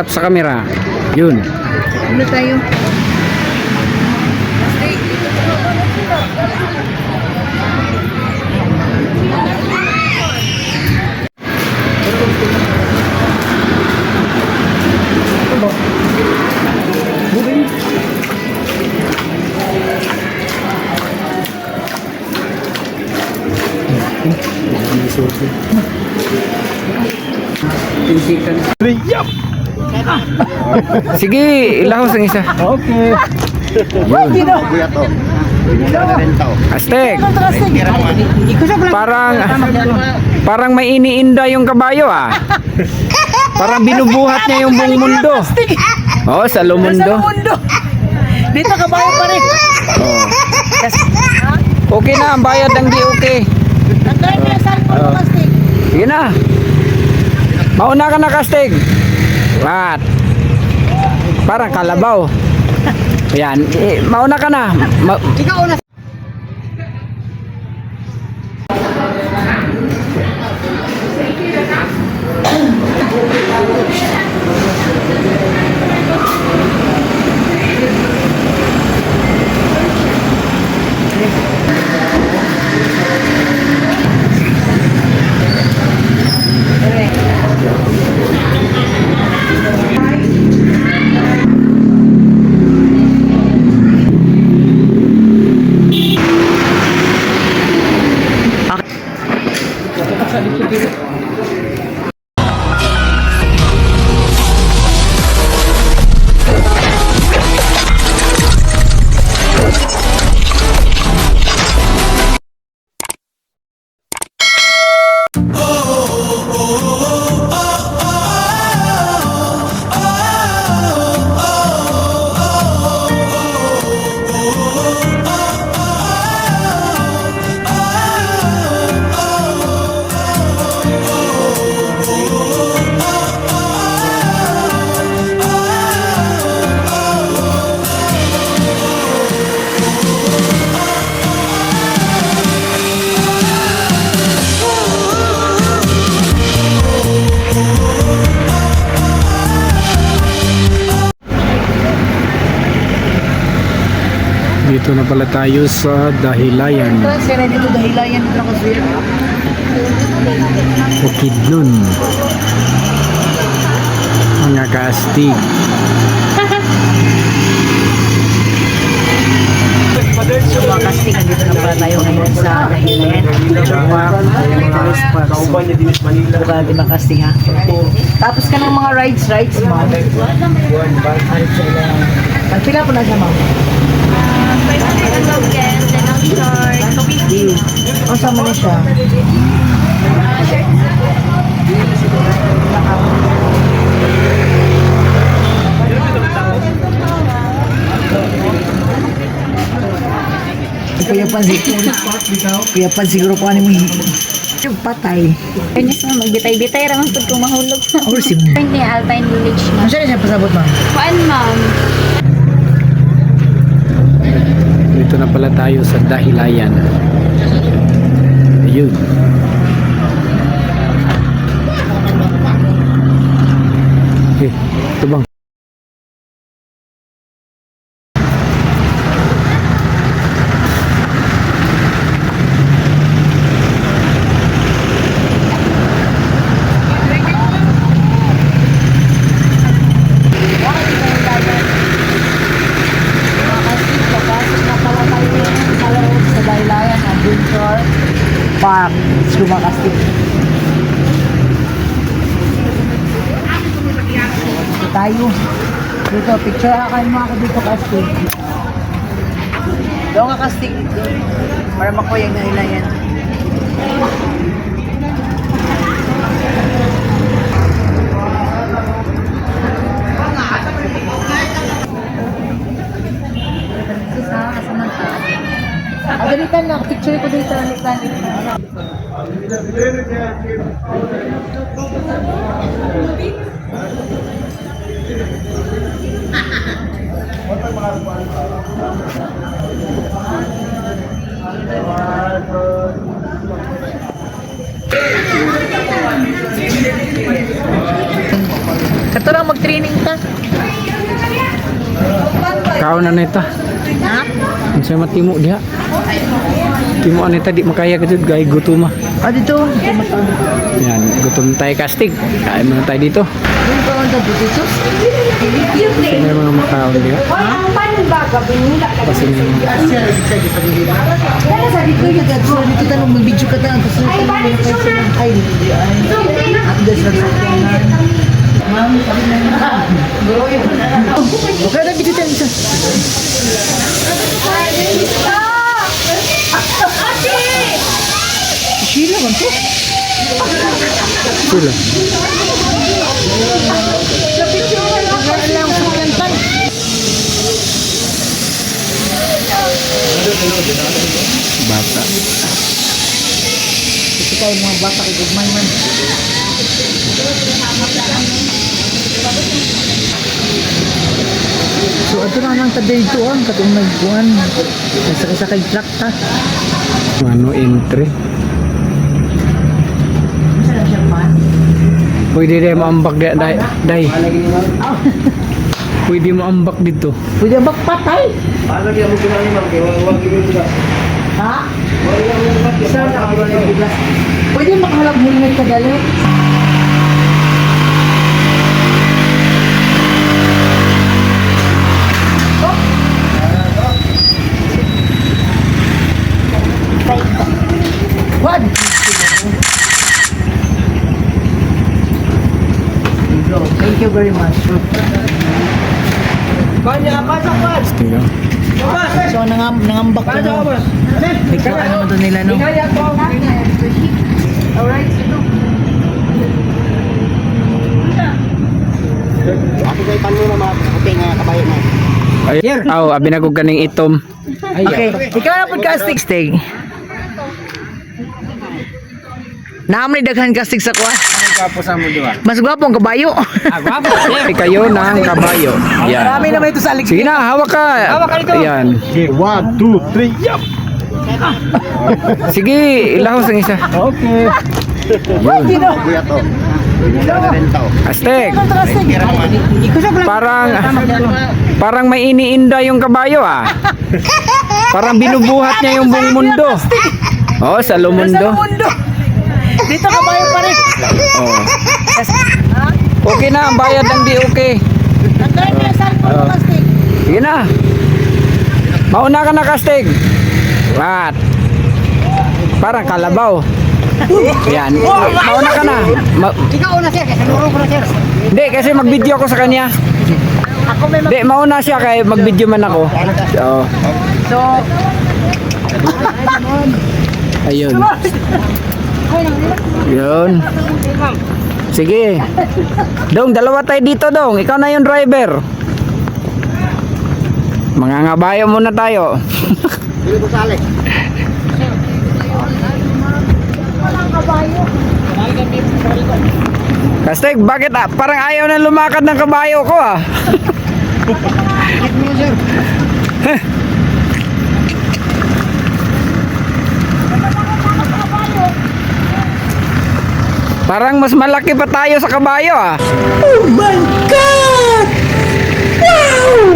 Harap sa camera. Yun. Ano tayo? Sige, ilahos ang isa. Okay. Astek. Parang parang may iniinda yung kabayo ah. Parang binubuhat niya yung buong mundo. Oh, sa Lumundo. mundo. Dito ka bayo pa rin. Oh. Okay na, ang bayad ang di okay. Nagkaroon mo yung sample kasi. Sige na. Mauna ka na, Kastig. What? Parang kalabaw. Yan. Eh, mauna ka na. Ma- Ikaw una. Dito na pala tayo sa Dahilayan. Sira dito dahilayan dito ako sir. Bukidnon. Mga kastig. Mga casting, nandito na pala tayo ngayon sa dahilayan. Di ba casting ha? Tapos ka ng mga rides, rides ma'am. Magpila po na siya ma'am. Kasama na siya. Kuya Pan, Kuya Pan siguro ko ano mo yung patay. Kanya sa magbitay-bitay ramang pag kumahulog na. Or si Point ni Alpine Village na. Ano siya siya pasabot ma'am? Kuan ma'am. Dito na pala tayo sa Dahilayan. Ayun. Eh, ito bang? sa Daylayan, Adventure Park, Sumakastik. Dito tayo. Dito, picture akan mo ako dito kastik. Doon ka kastik. Para makuha yung Daylayan. Ah, Agalitan na, ah. picture ko dito. Ano, Agalitan. Ito lang mag-training ka. Kaon na nito. Ha? Ang saya matimo dia diha. Timo anita di makaya ka jud gay gutom ah. Ah, dito. Yan, gutom tayo kastig. Kain muna tayo dito. Yung pa ang dito. Kasi may mga makaon diha. Kasi may mga Kaya sa dito yung dito. Dito tanong mag-video ka tanong. Tapos yung tanong yung person. Ay, dito di ay. At sa sakyanan. Ma'am, sabi na isa. Sheila man to. sila. Bata. Ito tayo mga bata kay Gugmay man. So ato na nang tabi ito ang katong nagkuhan. Nasa kay truck ta. Ano entry? Pwede rin maambak di, day. day. Pwede maambak dito. Pwede ba patay? Ha? Sir, Pwede makahalap helmet ka dali? What? Thank you very much. Tingnan. So, nangam nangambak ko no. Ikaw, ano mo to nila no? Ay, aw, abi na ko kaning itom. Okay, ikaw na podcasting stay. Naamay daghan kastig sa kuha. Mas gwapo ang kabayo. Ay, kayo ng kabayo. Yan. Marami naman ito sa alig. Sige na, hawak ka. Hawak ka dito. Ayan. One, two, three, yup! Sige, ilahos ang isa. Okay. Kuya to. Astek. Parang parang may iniinda yung kabayo ah. Parang binubuhat niya yung buong mundo. Oh, sa Lumundo. Dito kabayo pa rin. Oh. Okay na, ang bayad lang di okay. Nagkain niya sa Oh. Sige na. Mauna ka na, Kastig. What? Parang kalabaw. Yan. Mauna ka na. Ma- Ikaw na sir, kasi nuro ko na sir. Hindi, kasi mag-video ako sa kanya. Ako may Hindi, mauna siya kaya mag-video man ako. So, So, ayun. Yun. Sige. Dong, dalawa tayo dito, Dong. Ikaw na yung driver. Mga ngabayo muna tayo. Kastig, bakit ah, parang ayaw na lumakad ng kabayo ko ah? Parang mas malaki pa tayo sa kabayo ah. Oh my God! Wow!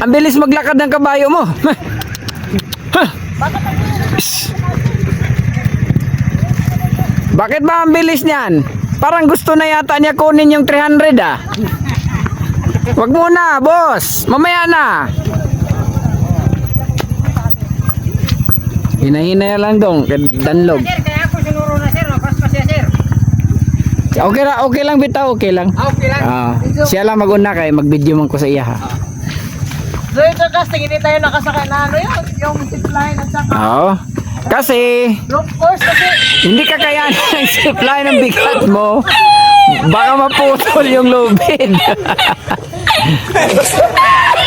Ang bilis maglakad ng kabayo mo. Bakit ba ang bilis niyan? Parang gusto na yata niya kunin yung 300 ah. Wag muna, boss. Mamaya na. Hinahinay lang dong, danlog. Okay lang, okay lang bitaw, okay lang. okay lang. Ah, siya lang maguna kay mag-video man ko sa iya ha. So ito casting, hindi tayo nakasakay na ano yun, yung zipline at saka Oo. Kasi rope course kasi hindi kakayanan ng supply ng bigat mo. Baka maputol yung lubid.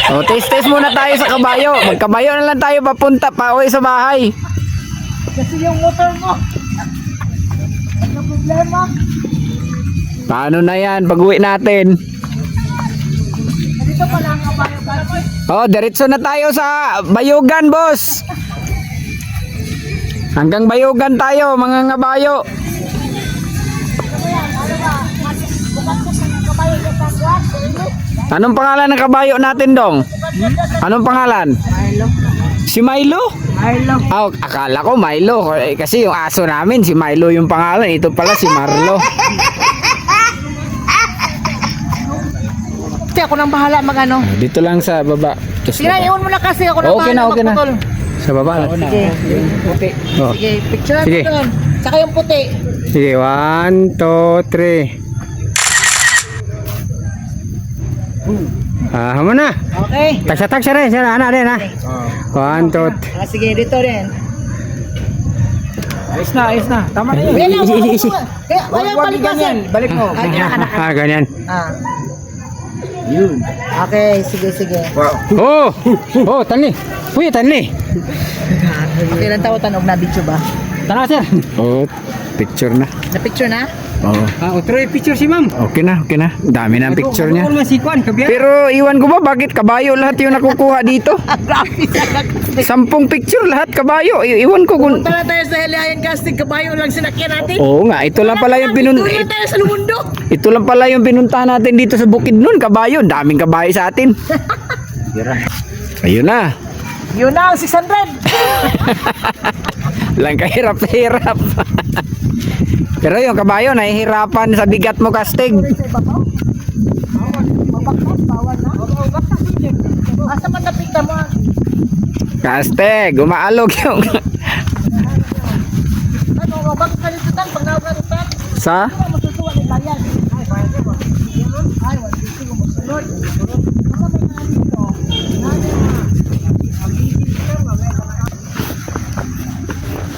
o, test-test muna tayo sa kabayo. Magkabayo na lang tayo papunta pa uwi sa bahay. kasi yung motor mo. Ano problema? Paano na yan pag uwi natin? Dito pala ang kabayo. Oh, diretso na tayo sa Bayugan, boss. Hanggang bayugan tayo, mga ngabayo. Anong pangalan ng kabayo natin, Dong? Anong pangalan? Milo. Si Milo? Milo. Oh, akala ko Milo. Eh, kasi yung aso namin, si Milo yung pangalan. Ito pala si Marlo. Kasi ako nang bahala mag ano. Dito lang sa baba. Iwan mo na kasi ako nang Okay na, okay na. Sa baba. Sige. Puti. Oh. Sige, picture Sige. doon. Saka yung puti. Sige, one, two, three. Ah, mo na. Okay. Tagsa-tagsa rin. Sana, ana rin ha. One, two, three. Ah, sige, dito rin. Ayos na, ayos na. Tama na Wala, Easy, easy, easy. Kaya, wala balik kasi. Balik mo. Ah, anak. Ah, ganyan. Ah. Yun. Okay, sige, sige. Oh! Oh, tani. Uy, tani. Okay, lang tawo tanog na video ba? Tara, sir. Oh, picture na. Na picture na? Oh. Ah, otro yung picture si ma'am. Okay na, okay na. Dami na ang picture niya. Ano si Kwan, kabiyan? Pero iwan ko ba bakit kabayo lahat yung nakukuha dito? Sampung picture lahat kabayo. I- iwan ko kung... Na tayo sa Heliayan Casting, kabayo lang sinakyan natin. Oo nga, ito lang pala yung pinun... Tuloy tayo sa Lumundo. Ito lang pala yung pinuntahan natin dito sa bukid nun, kabayo. Daming kabayo sa atin. Ayun na. Yun na, ang 600. Lang kahirap-hirap. Pero yung kabayo, nahihirapan sa bigat mo, Kastig. Asa man napita mo? Kastig, umaalog yung... Ano, nawagan sa? Ano matutuwa ni bayan? Ay, bayan ko. Ay, wala dito mo sunod. Ano may nani to? Nani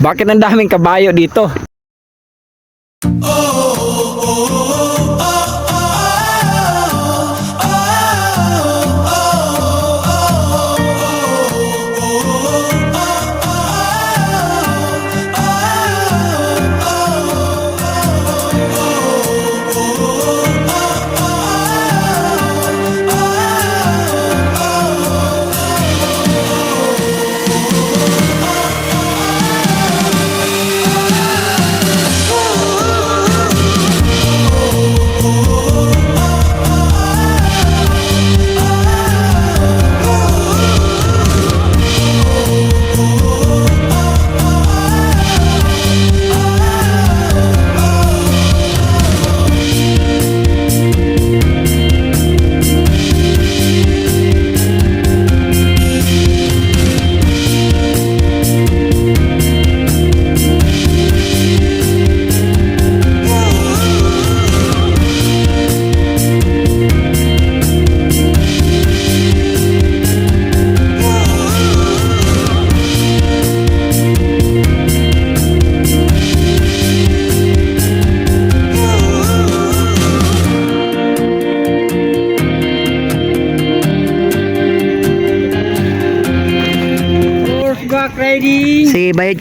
Bakit ang daming kabayo dito? Horseback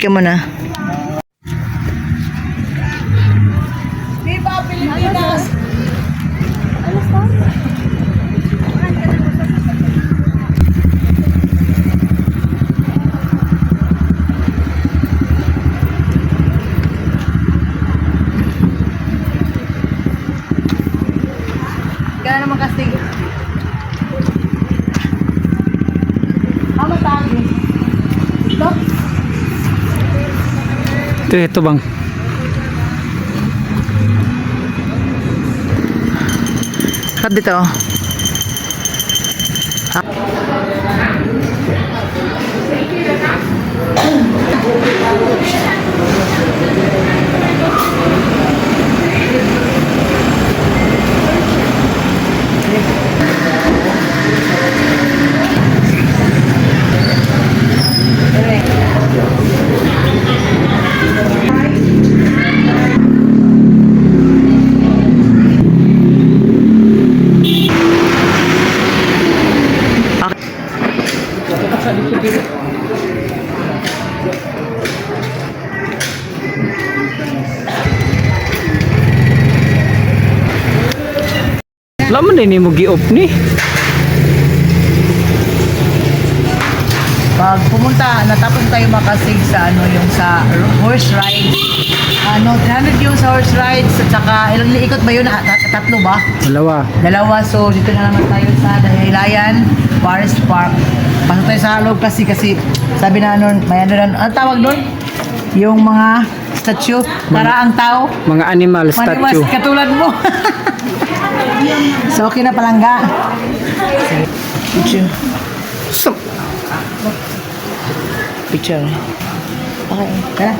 ka. Viva Pilipinas! Gana naman kasi. Ano tagi? Ito? Ito, ito bang? Kat dito. Laman din mo gi-off ni. pag pumunta, natapos tayo makasig sa ano yung sa horse ride. Ano, 300 yung sa horse rides at saka ilang ikot ba yun? Ah, tat- Tatlo ba? Dalawa. Dalawa, so dito na naman tayo sa Dahilayan Forest Park. Pasok tayo sa loob kasi kasi sabi na ano, may ano lang, ano tawag doon? Yung mga statue, para ang tao. Mga animal Maniwas, statue. katulad mo. so okay na palangga. Picture. So, Picture. Okay, tara.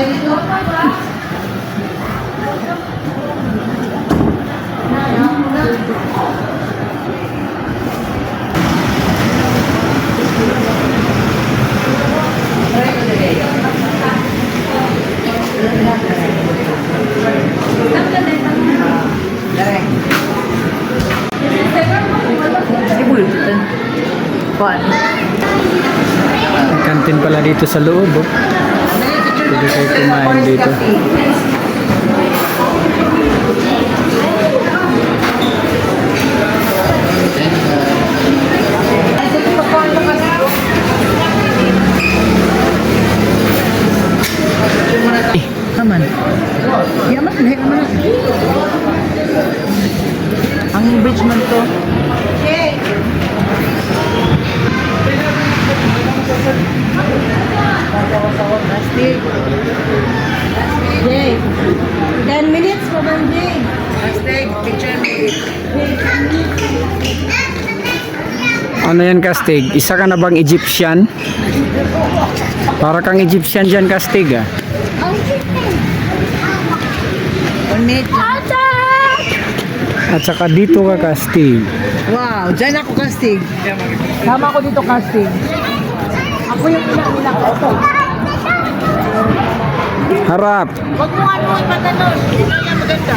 Ibul. Kuan. Kantin pala dito sa loob. Oh. Pwede kayo kumain dito. Yaman, naman. Ang bridge man to. Plastic. Jay. 10 minutes pa ba, Jay? Plastic. Picture me. Ano yan, Kastig? Isa ka na bang Egyptian? Para kang Egyptian dyan, Kastig ah. Unit. At saka dito ka, Kastig. Wow, dyan ako casting. Tama ako dito casting. Ako yung ina-ina ko. Harap. Huwag mo ano ang patanon. Hindi niya maganda.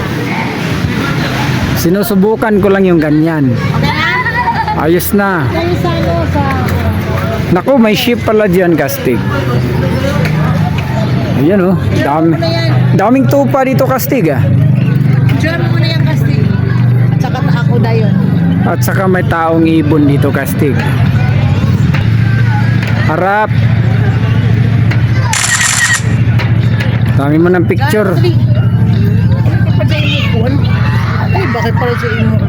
Sinusubukan ko lang yung ganyan. Na? Ayos na. Ano. Naku, may ship pala dyan, Kastig. Ayan oh, dami. Daming tupa dito, Kastig ah. Diyan mo na yung casting. At saka ako na yun. At saka may taong ibon dito, Kastig. Harap. Dami mo ng picture. Bakit pala sa? Imo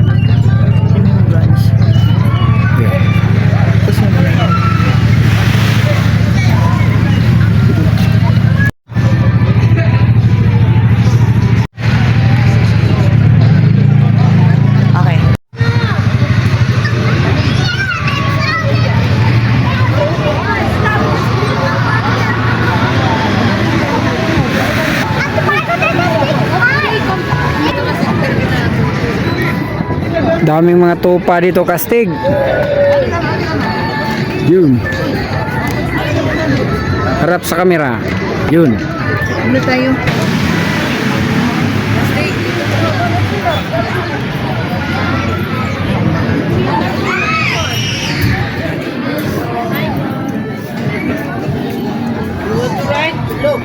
Daming mga tupa dito, Kastig. Yun. Harap sa kamera. Yun. Ano tayo? Look,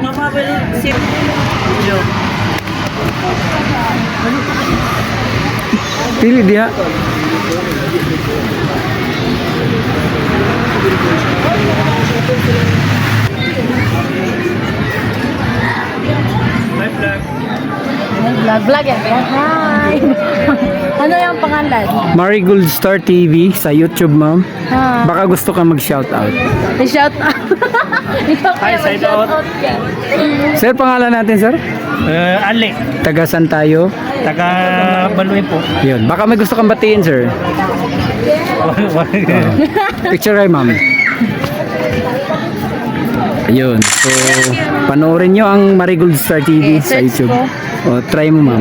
mama will sit. Look. Pili dia. Vlog, vlog yan. Hi! ano yung pangalan? Marigold Star TV sa YouTube, ma'am. Ha? Baka gusto ka mag-shoutout. I-shout out. Ikaw kaya mag-shout out ka. Sir, pangalan natin, sir? Uh, Ali, Taga San tayo? taga Baluin po. Yun. Baka may gusto kang batiin, sir. Picture kay ma'am. Ayun. So, panoorin nyo ang Marigold Star TV Eh, sa search YouTube. ko. O, try mo, ma'am.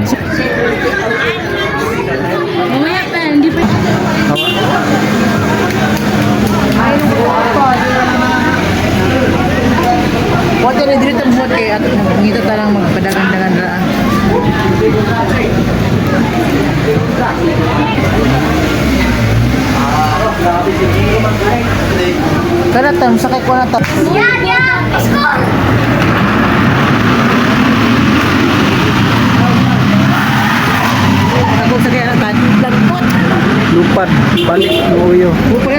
Mamaya pa, hindi pa. Water na dito ang buhat kaya at mangita talang magpadagan-dagan ra. Kada tam sakay ko na ta. Yan, yan! Let's Lupad. Balik. Luyo. Oh,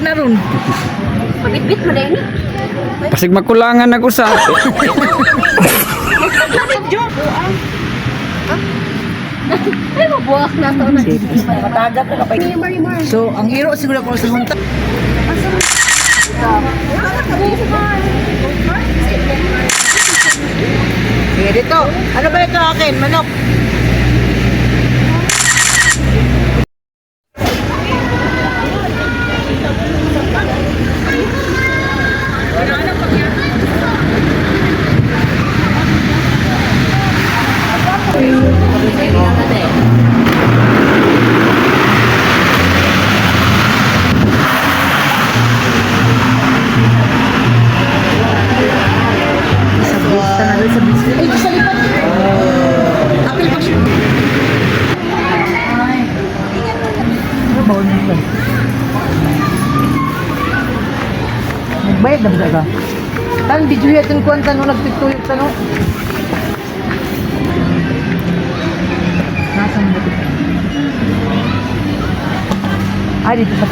lupad na ron. Pagitbit mo na yun. Pasig makulangan ako sa... Ay, mabuwak na to na. Matagat na kapay. So, ang iro siguro ko sa hunta. Sige, dito. Ano ba ito akin? Manok. Nagbayad na ba ka? Tan, video yatin ko ang tanong nagtituyot tanong. Nasaan mo dito? Ah, dito sa...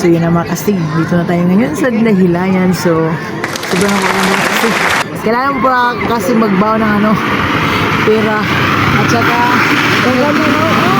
So yun na mga kastig, dito na tayo ngayon sa Dahilayan. So, sobrang maganda kasi. Kailangan mo pa kasi magbaw ng ano, pera. At saka, ang ganda no?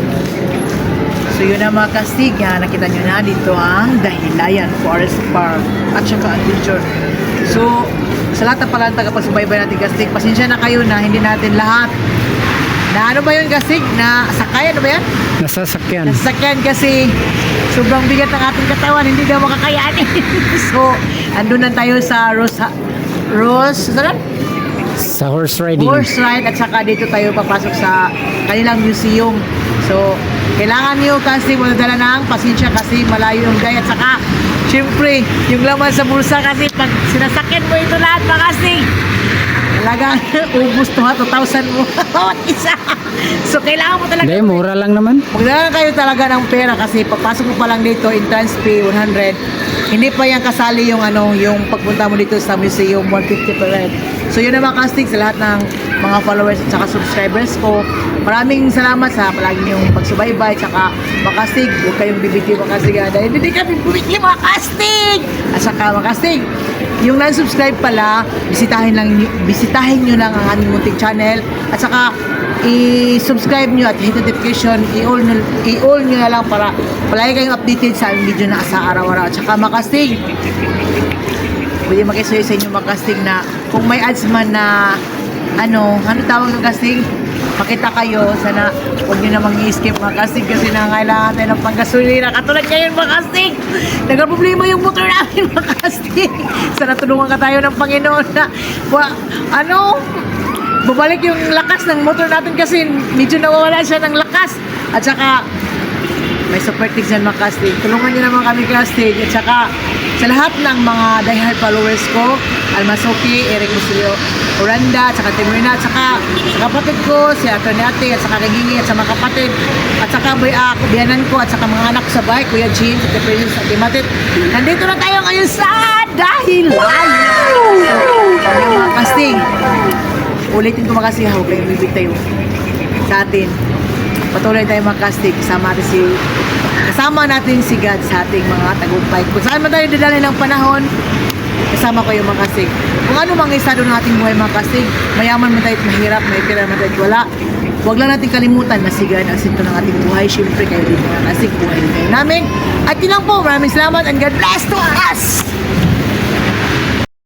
So yun ang mga kastig yan. Nakita nyo na dito ang Dahilayan Forest Park at saka Adventure. So sa lahat ng pala ng tagapagsubaybay natin kastig, pasensya na kayo na hindi natin lahat na ano ba yun kastig? Na sakay? Ano ba yan? Nasasakyan. Nasakyan kasi sobrang bigat ng ating katawan, hindi daw makakayanin. so, andun na tayo sa Rosa, Rose, saan? Sa horse riding. Horse ride at saka dito tayo papasok sa kanilang museum. So, kailangan nyo kasi magdala ng pasensya kasi malayo yung day at saka syempre, yung laman sa bulsa kasi pag sinasakyan mo ito lahat mga kasi talagang ubus to ha, 2,000 mo bawat isa. So, kailangan mo talaga Hindi, mura lang naman. Magdala kayo talaga ng pera kasi pagpasok mo pa lang dito, entrance fee 100. Hindi pa yan kasali yung ano, yung pagpunta mo dito sa museum 150 per head. So yun naman casting sa lahat ng mga followers at saka subscribers ko. Maraming salamat sa palagi yung pagsubaybay at saka makastig. Huwag kayong bibigyan makastig ah, dahil hindi kami bibigyan makastig. At saka makastig. Yung non-subscribe pala, bisitahin lang bisitahin nyo lang ang aming munting channel at saka i-subscribe nyo at hit notification, i-all nyo, i-all nyo na lang para palagi kayong updated sa aming video na sa araw-araw. At saka makastig, pwede makisuyo sa inyo makastig na kung may ads man na ano, ano tawag ng casting? Pakita kayo, sana huwag nyo namang i-skip mga casting kasi nangailangan tayo ng panggasolina. Katulad ngayon mga casting, nagka-problema yung motor namin mga casting. Sana tulungan ka tayo ng Panginoon na, wa, ano, babalik yung lakas ng motor natin kasi medyo nawawala siya ng lakas. At saka, may support teams yan mga casting. Tulungan nyo naman kami casting. At saka, sa lahat ng mga diehard followers ko, Almasoki, Eric Musilio, Oranda, at saka Timurina, at saka sa kapatid ko, si Ato Ate, at saka Nagingi, at sa mga kapatid, at saka boy, uh, biyanan ko, at saka mga anak sa bahay, Kuya Jean, at the Princess, at Timatit. Nandito na tayo ngayon sa Dahilan! Kami mga casting. Ulitin ko mga kasi, huwag kayong bibig tayo sa atin patuloy tayo mag-casting kasama natin si kasama natin si God sa ating mga tagumpay. Kung saan man tayo dadalhin ng panahon, kasama ko yung mga casting. Kung ano mga estado ng ating buhay mga casting, mayaman man tayo at mahirap, may pera man tayo wala. Huwag lang natin kalimutan na si God ang sinto ng ating buhay. Siyempre kayo din mga casting, buhay kayo namin. At yun lang po, maraming salamat and God bless to us!